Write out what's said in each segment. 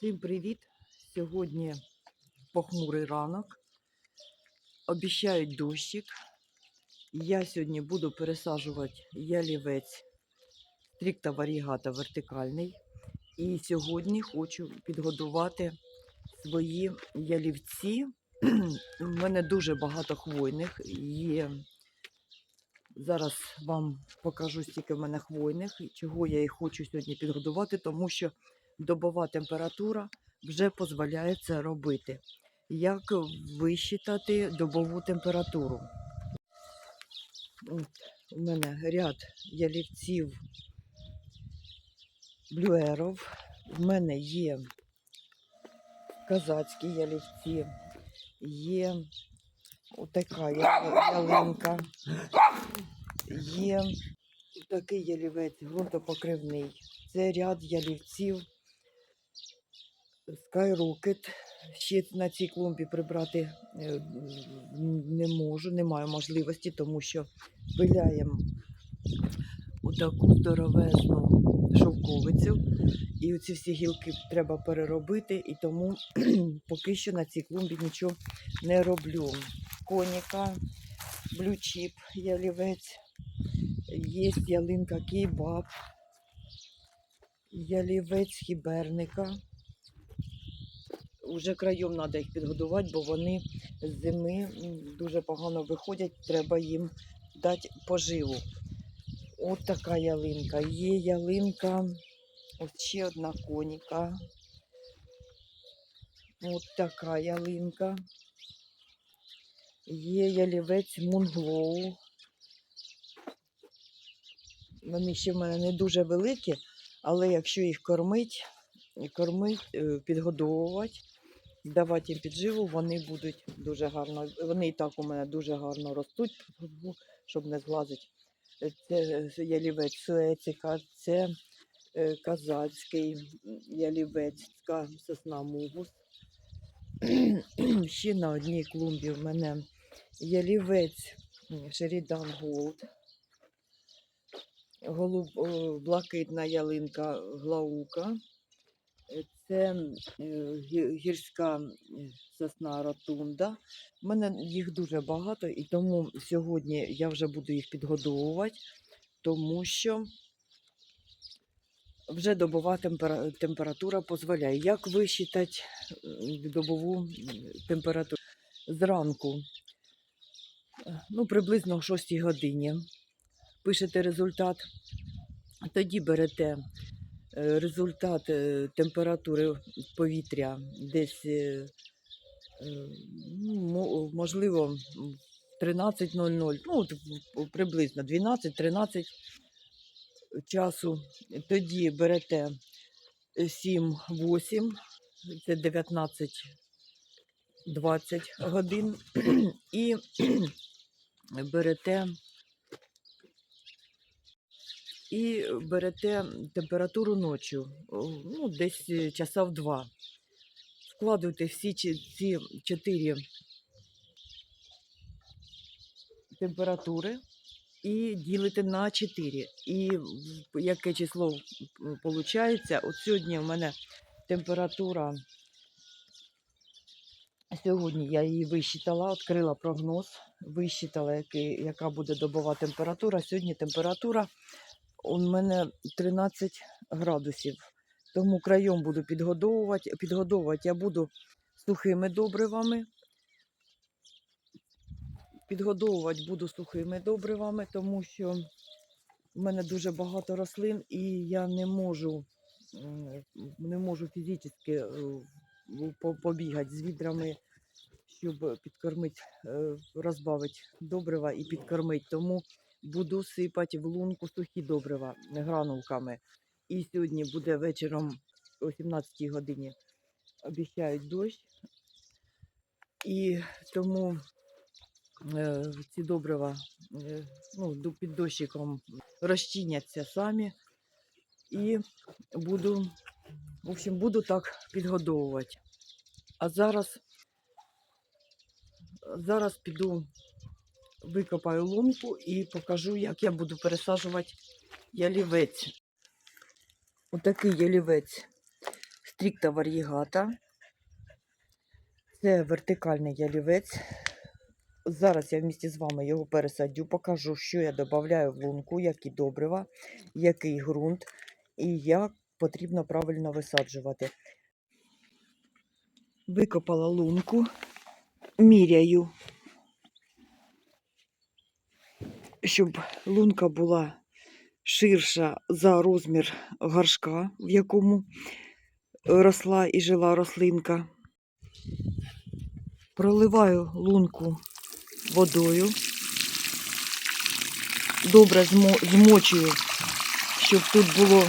Всім привіт! Сьогодні похмурий ранок. Обіщають дощик. Я сьогодні буду пересаджувати ялівець стрікта варігата вертикальний. І сьогодні хочу підгодувати свої ялівці. У мене дуже багато хвойних. Є. Зараз вам покажу, скільки в мене хвойних, чого я їх хочу сьогодні підгодувати, тому що добова температура вже дозволяє це робити. Як висчитати добову температуру? От, у мене ряд ялівців блюеров. В мене є казацькі ялівці, є отака ялинка, є такий ялівець ґрунтопокривний. Це ряд ялівців Skyrocket. Ще на цій клумбі прибрати е, не можу, не маю можливості, тому що пиляємо таку здоровезну шовковицю. І оці всі гілки треба переробити, і тому поки що на цій клумбі нічого не роблю. Коніка, блючіп, ялівець, є ялинка кейбаб, ялівець хіберника. Уже краєм треба їх підгодувати, бо вони з зими дуже погано виходять, треба їм дати поживу. От така ялинка. Є ялинка, ось ще одна коніка. От така ялинка. Є ялівець Мунглоу. Вони ще в мене не дуже великі, але якщо їх кормить, кормить, е, підгодовувати, давати їм підживу, вони будуть дуже гарно. Вони і так у мене дуже гарно ростуть, щоб не зглазити. Це ялівець суецика, це е, казацький м, ялівець, така сосна мугус. Ще на одній клумбі в мене ялівець Шерідан Голд. Голуб, блакитна ялинка Глаука. Це е, гі- гірська сосна ротунда. У мене їх дуже багато, і тому сьогодні я вже буду їх підгодовувати, тому що вже добова температура дозволяє. Як висчитати добову температуру? Зранку, е, ну, приблизно о 6 годині. Пишете результат, тоді берете результат е, температури повітря десь, е, е, ну, можливо, м, 13.00, ну, приблизно 12-13 часу. Тоді берете 7-8, це 19-20 годин, і берете і берете температуру ночі, ну, десь е, часа в два. Складуйте всі ці чотири температури і ділите на 4. І яке число виходить? От сьогодні у мене температура. Сьогодні я її висчитала, відкрила прогноз, висчитала, яка буде добова температура. Сьогодні температура у мене 13 градусів. Тому краєм буду підгодовувати. Підгодовувати я буду сухими добривами. Підгодовувати буду сухими добривами, тому що в мене дуже багато рослин і я не можу, не можу фізично побігати з відрами, щоб підкормити, е, розбавити добрива і підкормити. Тому буду сипати в лунку сухі добрива гранулками. І сьогодні буде вечором о 17 годині обіцяють дощ. І тому е, ці добрива е, ну, під дощиком розчиняться самі. І буду, в общем, буду так підгодовувати. А зараз, зараз піду викопаю лунку і покажу, як я буду пересаджувати ялівець. Отакий ялівець стрікта варігата. Це вертикальний ялівець. Зараз я вместе з вами його пересадю, покажу, що я додаю в лунку, які добрива, який ґрунт і як потрібно правильно висаджувати. Викопала лунку, міряю, щоб лунка була ширша за розмір горшка, в якому росла і жила рослинка. Проливаю лунку водою. Добре змочую, щоб тут було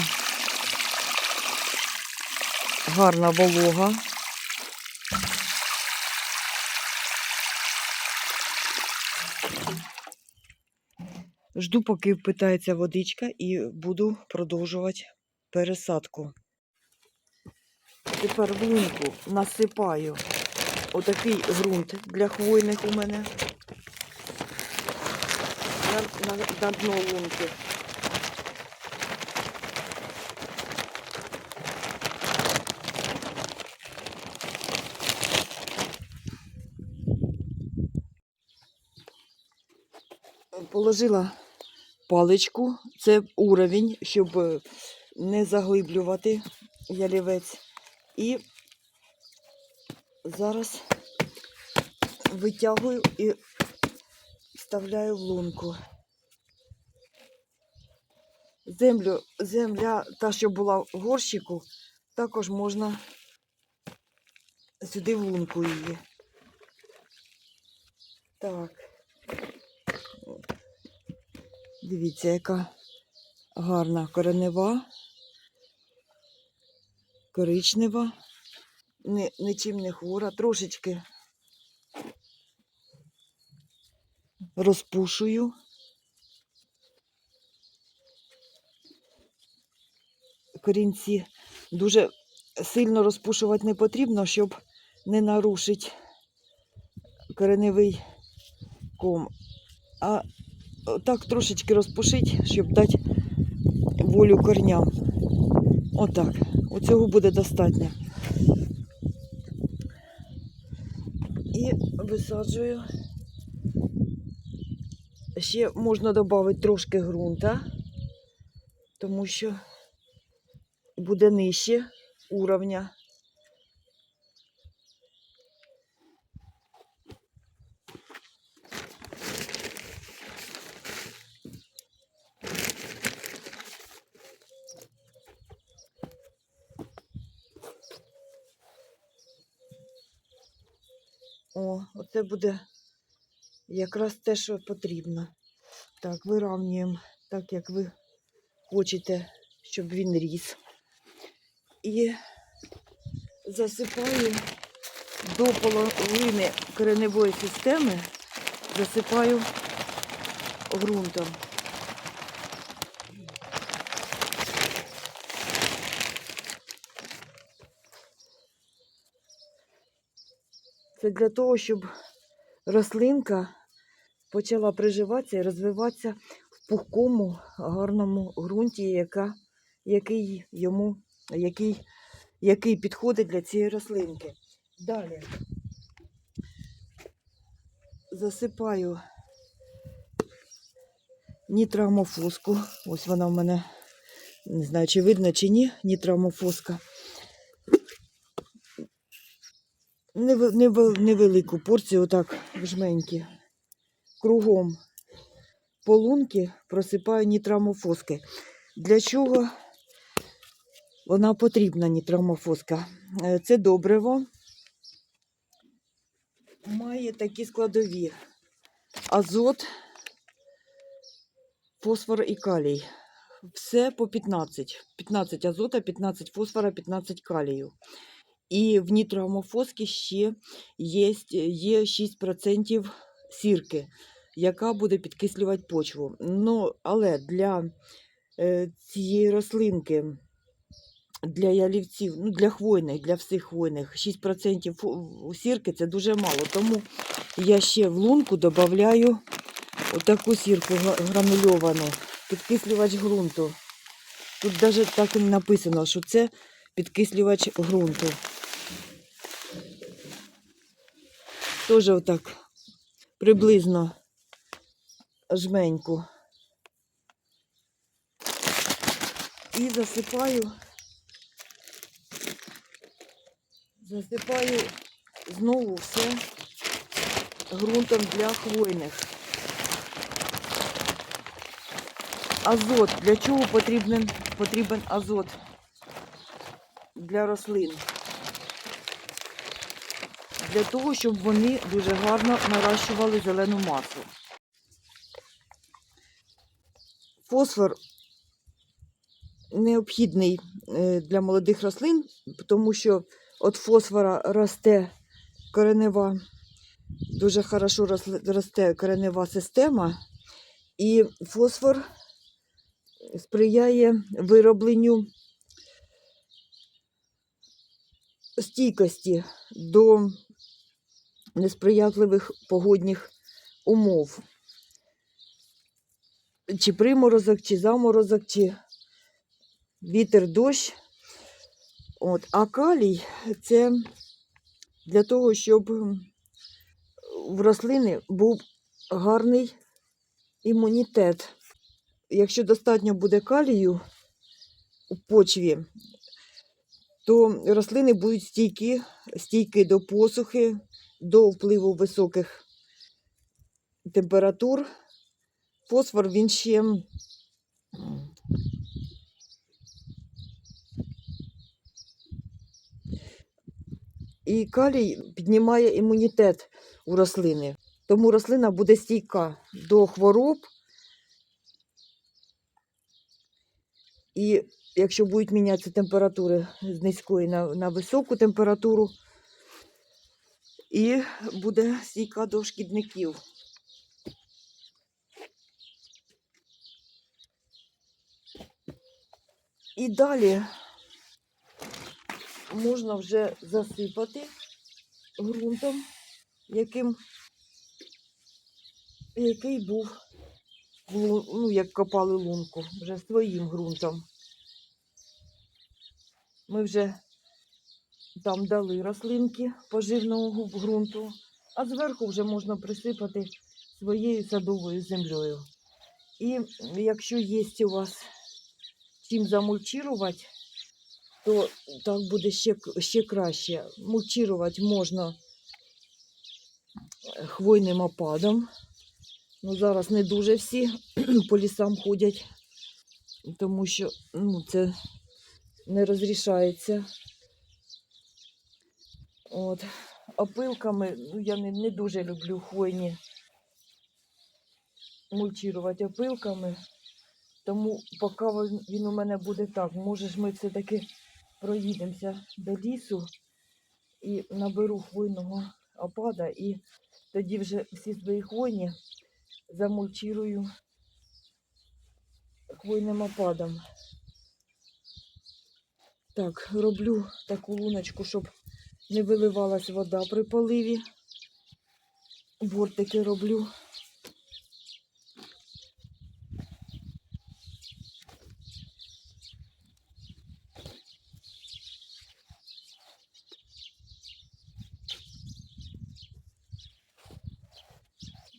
гарна волога. Жду, поки впитається водичка, і буду продовжувати пересадку. Тепер в лунку насипаю отакий ґрунт для хвойних у мене на, на, на дно лунки. Положила паличку, це уровень, щоб е, не заглиблювати ялівець. І зараз витягую і вставляю в лунку. Землю, земля, та, що була в горщику, також можна сюди в лунку її. Так. Дивіться, яка гарна коренева, коричнева, нічим не хвора, трошечки розпушую. Корінці дуже сильно розпушувати не потрібно, щоб не нарушити кореневий ком. А так трошечки розпушить, щоб дати волю корням. Отак. Оцього буде достатньо. І висаджую. Ще можна додати трошки ґрунта, тому що буде нижче уровня. О, оце буде якраз те, що потрібно. Так, вирівнюємо так, як ви хочете, щоб він ріс. І засипаю до половини кореневої системи, засипаю ґрунтом. Це для того, щоб рослинка почала приживатися і розвиватися в пухкому, гарному ґрунті, яка, який йому, який, який підходить для цієї рослинки. Далі засипаю нітрамофоску. Ось вона в мене, не знаю, чи видно, чи ні, нітрамофоска. Невелику порцію, отак, в жменьки. Кругом по лунки просипаю нітрамофоски. Для чого вона потрібна, нітрамофоска? Е, Це добриво має такі складові: азот, фосфор і калій. Все по 15. 15 азота, 15 фосфора, 15 калію. І в нітроамофоскі ще є, є 6% сірки, яка буде підкислювати почву. Ну, але для е, цієї рослинки, для ялівців, ну, для хвойних, для всіх хвойних, 6% сірки це дуже мало. Тому я ще в лунку додаю отаку сірку гранульовану, підкислювач ґрунту. Тут навіть так і написано, що це підкислювач ґрунту. Теж отак приблизно жменьку. І засипаю, засипаю знову все ґрунтом для хвойних. Азот. Для чого потрібен, потрібен азот для рослин? Для того, щоб вони дуже гарно наращували зелену масу. Фосфор необхідний е, для молодих рослин, тому що від фосфора росте коренева, дуже хорошо росте коренева система, і фосфор сприяє виробленню стійкості до несприятливих погодних умов. Чи приморозок, чи заморозок, чи вітер, дощ. От. А калій це для того, щоб в рослини був гарний імунітет. Якщо достатньо буде калію у почві, то рослини будуть стійкі, стійкі до посухи, до впливу високих температур. Фосфор він ще і калій піднімає імунітет у рослини. Тому рослина буде стійка до хвороб. І якщо будуть мінятися температури з низької на, на високу температуру, і буде стійка до шкідників. І далі можна вже засипати ґрунтом, яким, який був, ну, як копали лунку, вже своїм ґрунтом. Ми вже там дали рослинки поживного ґрунту, а зверху вже можна присипати своєю садовою землею. І якщо є у вас чим замульчувати, то так буде ще, ще краще. Мульчувати можна е, хвойним опадом. Ну, зараз не дуже всі по лісам ходять, тому що ну, це не розрішається. От. Опилками, ну, я не, не дуже люблю хвойні мульчувати опилками. Тому поки він, у мене буде так, може ж ми все-таки проїдемося до лісу і наберу хвойного опада, і тоді вже всі свої хвойні замульчирую хвойним опадом. Так, роблю таку луночку, щоб не виливалась вода при поливі. Бортики роблю.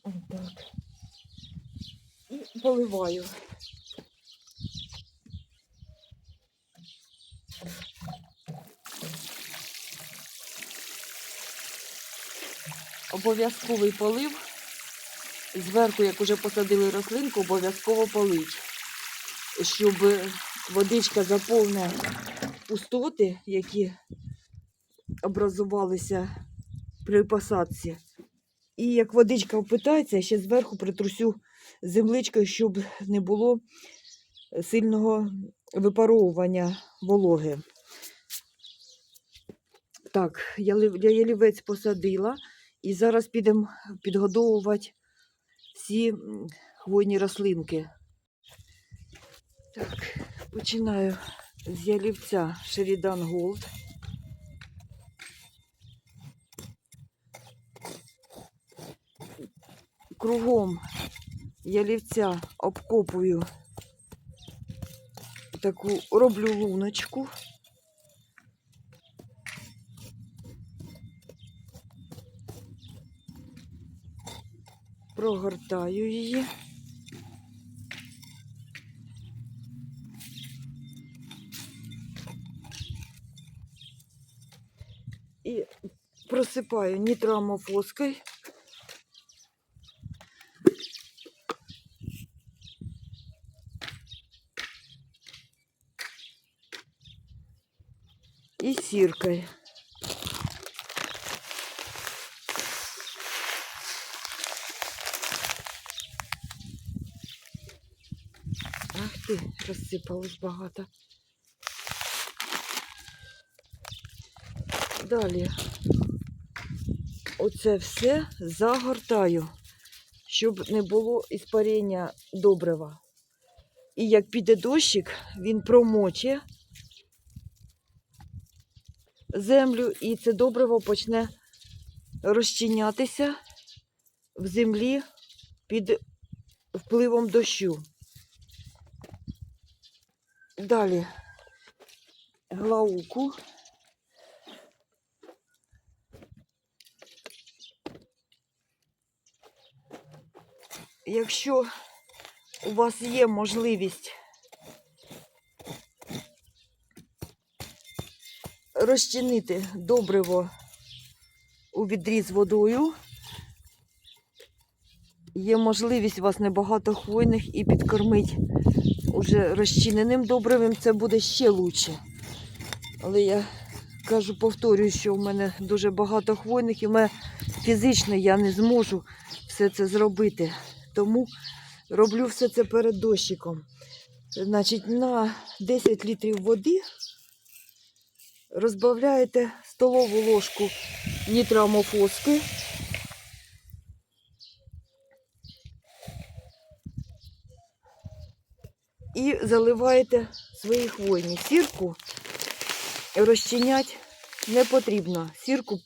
Отак. І поливаю. Обов'язковий полив. Зверху, як уже посадили рослинку, обов'язково полить, щоб водичка заповне пустоти, які образувалися при посадці. І як водичка впитається, ще зверху притрусю земличкою, щоб не було сильного випаровування вологи. Так, я ялівець посадила, і зараз підемо підгодовувати всі хвойні рослинки. Так, починаю з ялівця Шерідан Голд. Кругом ялівця обкопую таку роблю луночку. Прогортаю її. І просипаю нітроамофоской. І сіркою. Розсипалось багато. Далі оце все загортаю, щоб не було іспарення добрива. І як піде дощик, він промоче землю, і це добриво почне розчинятися в землі під впливом дощу. Далі глауку. Якщо у вас є можливість розчинити добриво у відрі з водою, є можливість у вас небагато хвойних і підкормити уже розчиненим добривим, це буде ще краще. Але я кажу, повторюю, що в мене дуже багато хвойних і в мене фізично я не зможу все це зробити. Тому роблю все це перед дощиком. Значить, на 10 літрів води розбавляєте столову ложку нітроамофоски. І заливаєте свої хвойні. Сірку розчинять не потрібно. Сірку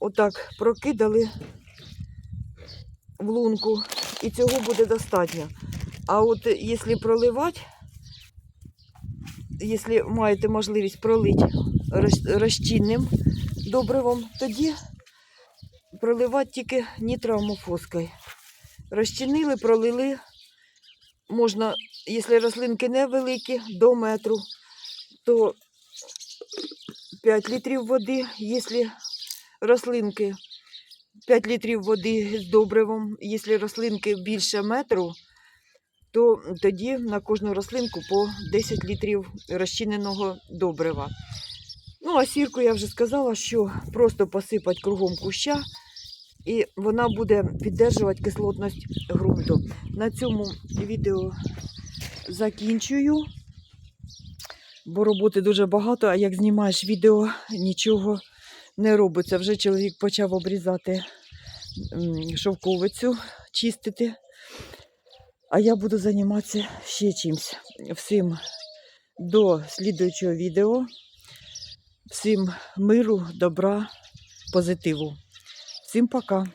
отак прокидали в лунку, і цього буде достатньо. А от якщо проливати, якщо маєте можливість пролити розчинним добривом, тоді проливати тільки нітроамофоскою. Розчинили, пролили. Можна, якщо рослинки невеликі, до метру, то 5 літрів води, якщо рослинки 5 літрів води з добривом. Якщо рослинки більше метру, то тоді на кожну рослинку по 10 літрів розчиненого добрива. Ну, а сірку я вже сказала, що просто посипати кругом куща, і вона буде піддержувати кислотність ґрунту. На цьому відео закінчую, бо роботи дуже багато, а як знімаєш відео, нічого не робиться. Вже чоловік почав обрізати шовковицю, чистити. А я буду займатися ще чимось. Всім до слідуючого відео. Всім миру, добра, позитиву. Всім пока.